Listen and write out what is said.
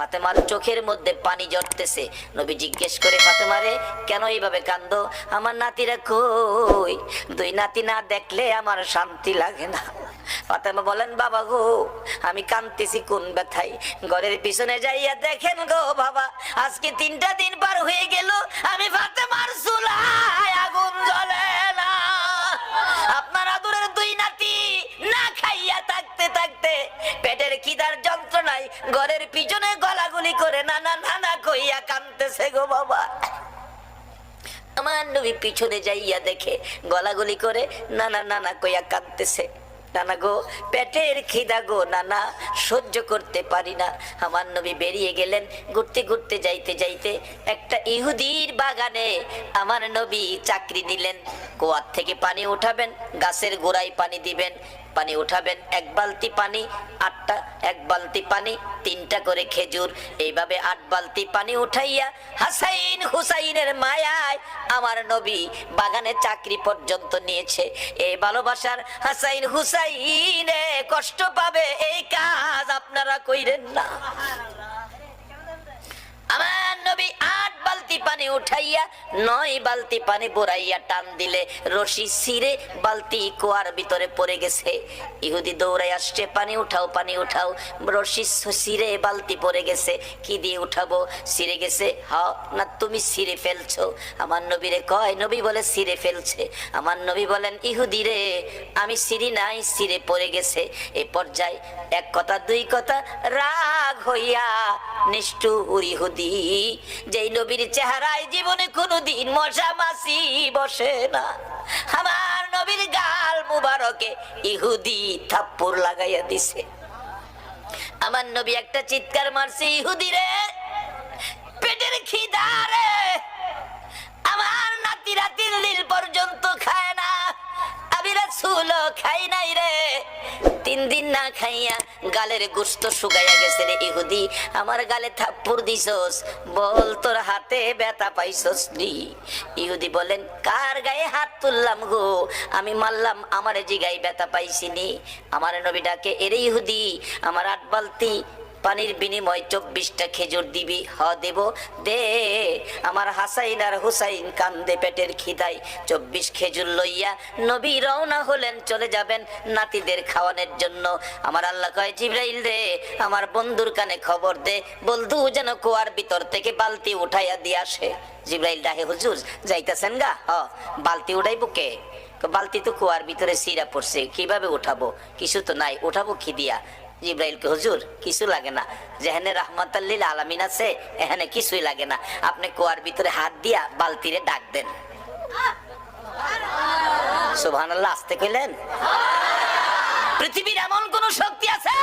ফাতেমার চোখের মধ্যে পানি জড়তেছে। নবী জিজ্ঞেস করে ফাতেমারে কেন এইভাবে কান্দ? আমার নাতিরা কই? দুই নাতি না দেখলে আমার শান্তি লাগে না। ফাতেমা বলেন, বাবা গো, আমি কান্দিছি কোন ব্যথায়? ঘরের পিছনে যাইয়া দেখেন গো বাবা, আজকে তিনটা দিন পার হয়ে গেল, আমি ফাতেমার চুলায় যন্ত্রণায় ঘরের পিছনে গলাগুলি করে নানা নানা কইয়া কানতেছে গো বাবা। আমার নবী পিছনে যাইয়া দেখে গলাগুলি করে নানা নানা কইয়া কাঁদতেছে। নানা গো, পেটের খিদা গো নানা, সহ্য করতে পারি না। আমার নবী বেরিয়ে গেলেন, ঘুরতে ঘুরতে যাইতে যাইতে একটা ইহুদির বাগানে আমার নবী চাকরি নিলেন। কুয়ার থেকে পানি উঠাবেন, গাছের গোড়ায় পানি দিবেন, পানি উঠাবেন, এক বালতি পানি আটটা এক বালতি পানি, তিনটা করে খেজুর, এইভাবে আট বালতি পানি উঠাইয়া হাসাইন হুসাইনের মায়ায় আমার নবী বাগানে চাকরি পর্যন্ত নিয়েছে। এই ভালোবাসার হাসাইন হুসাইনে কষ্ট পাবে, এই কাজ আপনারা কইরেন না। পানি উঠাইয়া নয় বালতি পানি বোরাইয়া টান দিলে রশি ছিঁড়ে বালতি কুয়ার ভিতরে পড়ে গেছে। ইহুদি দৌড়াই আসছে, পানি উঠাও পানি উঠাও। রশি ছিঁড়ে বালতি পড়ে গেছে। কি দিয়ে উঠাবো? ছিঁড়ে গেছে? হ, না তুমি ছিঁড়ে ফেলছো। আমার নবীরে কয়, নবী বলে ছিঁড়ে ফেলছে। আমার নবী বলেন, ইহুদি রে, আমি সিঁড়ি নাই, ছিঁড়ে পড়ে গেছে। এ পর্যায়ে এক কথা, দুই কথা, রাগ হইয়া নিষ্ঠুর ইহুদি। যেই নবীর চেহারায় জীবনে মশা মাসি বসে না। আমার নবীর গাল মুবারকে ইহুদি লাগাইয়া দিছে। আমার নবী একটা চিৎকার মারছে, ইহুদি রে, পেটের খিদা রে। আমার নাতি রাতির দিন পর্যন্ত খায় না। আমি রাসূল খাই নাই রে। তিন দিন না খাইয়া গালের গুস্ত শুকাইয়া গেছে রে ইহুদি। আমার গালে থাপ্পুর দিছস, বল তোর হাতে ব্যথা পাইছস নি ইহুদি বলেন, কার গায়ে হাত তুললাম গো? আমি মারলাম, আমার জিগাই ব্যথা পাইছিনি আমার নবী ডাকে, এরে ইহুদি, আমার আট বালতি পানির বিনিময় চব্বিশটা খেজুর দিবি, হ দেব, দে। আমার হাসাইন আর হুসাইন কান্দে পেটের খিদাই চব্বিশ খেজুর লইয়া নবী রওনা হলেন, চলে যাবেন নাতিদের খাওয়ানোর জন্য। আমার আল্লাহ কয়, জিব্রাইল রে, আমার বন্ধুর কানে খবর দে। বন্ধু যেন কুয়ার ভিতর থেকে বালতি উঠাইয়া দিয়ে আসে। জিব্রাইল ডাহে হুজুর, যাইতেছেন গা? হ, বালতি উঠাইবো কে? বালতি তো কুয়ার ভিতরে সিরা পড়ছে, কীভাবে উঠাবো? কিছু তো নাই, উঠাবো কি দিয়া জিব্রাইলকে, হুজুর, কিছু লাগে না। যেখানে রহমতাল্লিল আলামিন আছে এখানে কিছুই লাগে না। আপনি কুয়ার ভিতরে হাত দিয়া বালতিরে ডাক দেন। সুবহানাল্লাহ, আসতে কইলেন? পৃথিবীর এমন কোন শক্তি আছে?